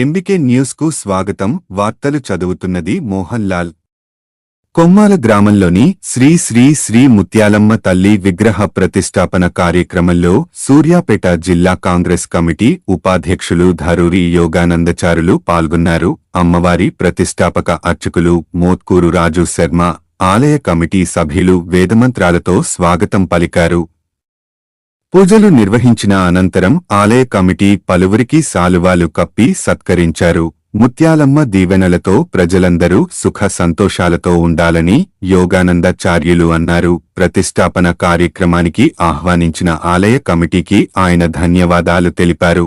MBK న్యూస్కు స్వాగతం. వార్తలు చదువుతున్నది మోహన్ లాల్ కొమ్మాల గ్రామంలోని శ్రీ శ్రీ శ్రీ ముత్యాలమ్మ తల్లి విగ్రహ ప్రతిష్టాపన కార్యక్రమంలో సూర్యాపేట జిల్లా కాంగ్రెస్ కమిటీ ఉపాధ్యక్షులు ధరూరి యోగానందచారులు పాల్గొన్నారు. అమ్మవారి ప్రతిష్టాపక అర్చకులు మోత్కూరు రాజు శర్మ ఆలయ కమిటీ సభ్యులు వేదమంత్రాలతో స్వాగతం పలికారు. పూజలు నిర్వహించిన అనంతరం ఆలయ కమిటీ పలువురికి సాలువాలు కప్పి సత్కరించారు. ముత్యాలమ్మ దీవెనలతో ప్రజలందరూ సుఖ సంతోషాలతో ఉండాలని యోగానందాచార్యులు అన్నారు. ప్రతిష్టాపన కార్యక్రమానికి ఆహ్వానించిన ఆలయ కమిటీకి ఆయన ధన్యవాదాలు తెలిపారు.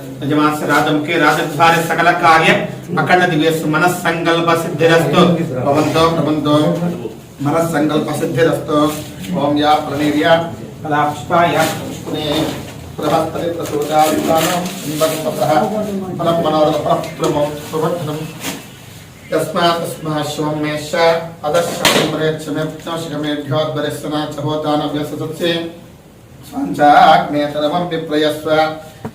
శ్రీ గ్రామదేవత శ్రీ శ్రీ ఉచ్చాలమ్మ దేవత సంపూర్ణ అనుగ్రహ ప్రసాద ద్వారా యజమానస రాజముఖే రాజద్వార సకల కార్య అఖండ దివ్యస్సు మనస్సంకల్ప సిద్ధిరస్తు భవంతో ప్రబంతో మనస్సంకల్ప సిద్ధిరస్తు ఓం యా ప్రణీర్య కళాపుష్పాయ పుష్పునే బృహస్పతి ప్రసూదావితానం ఇంబత్పతః ఫలం మనోరథ ప్రమో సువర్ధనం తస్మాత్ తస్మాత్ శివం మేష అదశ్చమేక్షమేభ్యోద్భరిస్సనా చోదానవ్యసత్సే స్వంచాగ్నేతరమం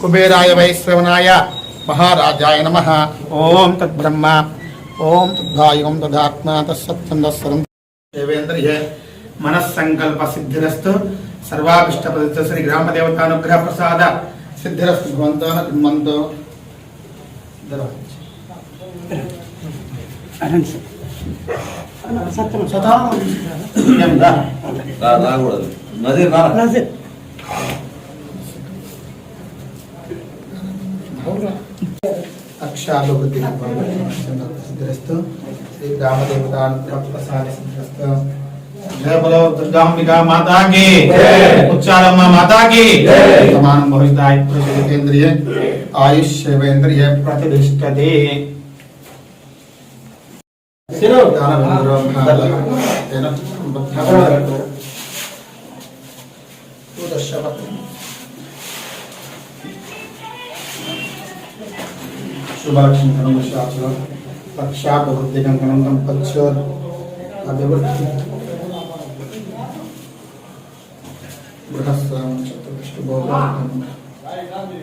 కుబేరాయ వైశ్రవణాయ మహారాజాయ నమ. ఓం తద్బ్రహ్మ. ఓం తద్భాయం తదాత్మ తత్సత్సందస్సరం దేవేంద్రియ మనస్సంకల్ప సిద్ధిరస్తు సర్వాభిష్ట ప్రదిత శ్రీ గ్రామదేవతానుగ్రహ ప్రసాద సిద్ధిరస్తు భవంతో హనుమంతో రా- రాకూడదు నజీర్ రా. अक्षाभिवृद्धि सिद्धिस्तु श्री रामदेवता जय बोलो दुर्गाम्बिका माता की। उच्चारम्मा माता की। समान भविष्य आयुष केंद्रीय। आयुष सेवेंद्रिय प्रतिष्ठते। सिरो। दानवेंद्रम तेन बद्धम तो हाँ। दशवत। కణం శాస్త్రం లక్షాభివృద్ధి కంకణం దంపత్యోర్ అభివృద్ధి బృహస్వామ చతుర్విష్ణు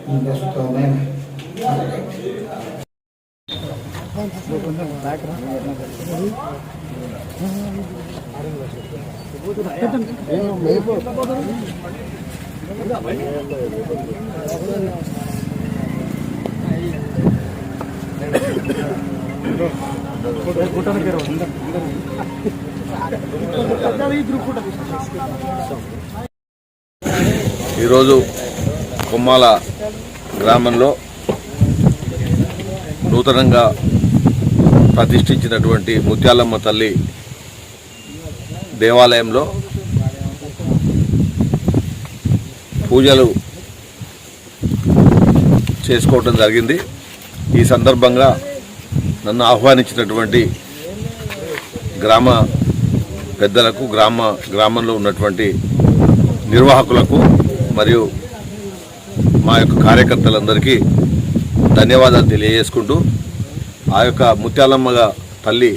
భోగస్తోమైన ఈరోజు కొమ్మాల గ్రామంలో నూతనంగా ప్రతిష్ఠించినటువంటి ముత్యాలమ్మ తల్లి దేవాలయంలో పూజలు చేసుకోవటం జరిగింది. ఈ సందర్భంగా నన్ను ఆహ్వానించినటువంటి గ్రామ పెద్దలకు గ్రామ గ్రామంలో ఉన్నటువంటి నిర్వాహకులకు మరియు మా యొక్క కార్యకర్తలందరికీ ధన్యవాదాలు తెలియజేసుకుంటూ ఆ యొక్క ముత్యాలమ్మగా తల్లి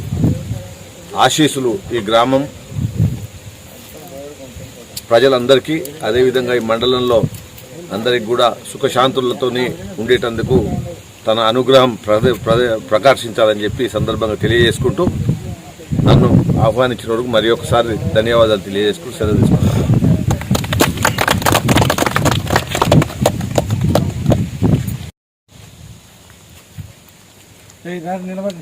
ఆశీస్సులు ఈ గ్రామం ప్రజలందరికీ అదేవిధంగా ఈ మండలంలో అందరికి కూడా సుఖశాంతులతోని ఉండేటందుకు తన అనుగ్రహం ప్రకాశించాలని చెప్పి ఈ సందర్భంగా తెలియజేసుకుంటూ నన్ను ఆహ్వానించిన వరకు మరి ఒకసారి ధన్యవాదాలు తెలియజేసుకుంటూ సెలవు తీసుకుంటాను నిలబడి.